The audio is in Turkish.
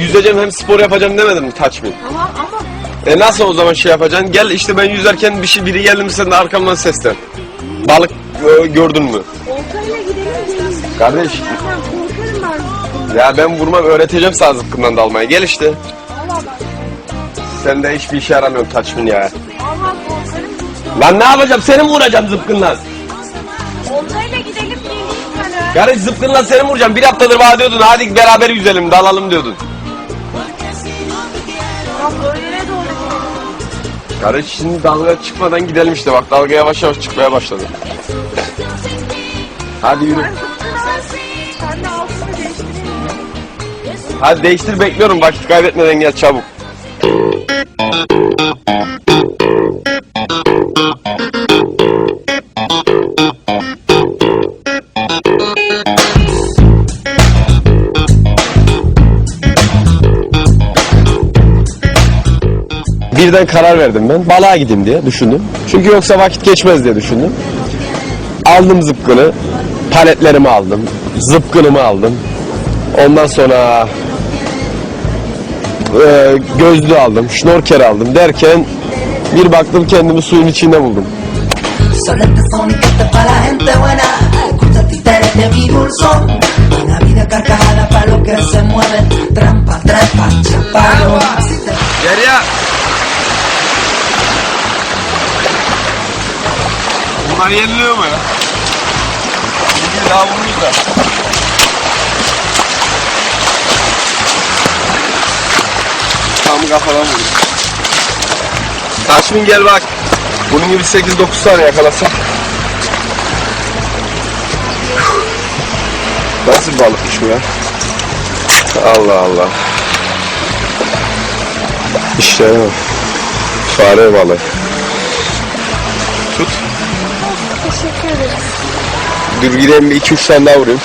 yüzeceğim hem spor yapacağım demedim mi Taçmin? Tamam ama E nasıl o zaman şey yapacaksın? Gel işte ben yüzerken bir şey biri geldi mi sen de arkamdan seslen. Balık e, gördün mü? oltayla gidelim gelin. Kardeş Ben korkarım ben. ya ben vurmam öğreteceğim sana zıpkından dalmayı. Gel işte. Valla ben. Sen de hiçbir işe yaramıyorsun Taçmin ya. Valla korkarım. Lan ne yapacağım? Seni mi vuracağım zıpkından? Oltayla gidelim ben. Kardeş zıpkınla seni mi vuracağım? Bir haftadır bana diyordun hadi beraber yüzelim dalalım diyordun. Kardeş şimdi dalga çıkmadan gidelim işte bak dalga yavaş yavaş çıkmaya başladı. Hadi yürü. Sen. Hadi değiştir bekliyorum vakit kaybetmeden gel çabuk. Birden karar verdim ben. Balığa gideyim diye düşündüm. Çünkü yoksa vakit geçmez diye düşündüm. Aldım zıpkını. Paletlerimi aldım. Zıpkınımı aldım. Ondan sonra e, gözlüğü aldım, şnorkel aldım derken bir baktım kendimi suyun içinde buldum. Solete Bunlar yeniliyor mu ya? Bir daha vururuz da. Tam kafadan vurur. Taşmin gel bak. Bunun gibi 8-9 tane yakalasam. Nasıl bir balıkmış bu ya? Allah Allah. İşte fare balığı. Tut. Teşekkür ederiz. Dur gideyim bir iki üç tane daha vurayım.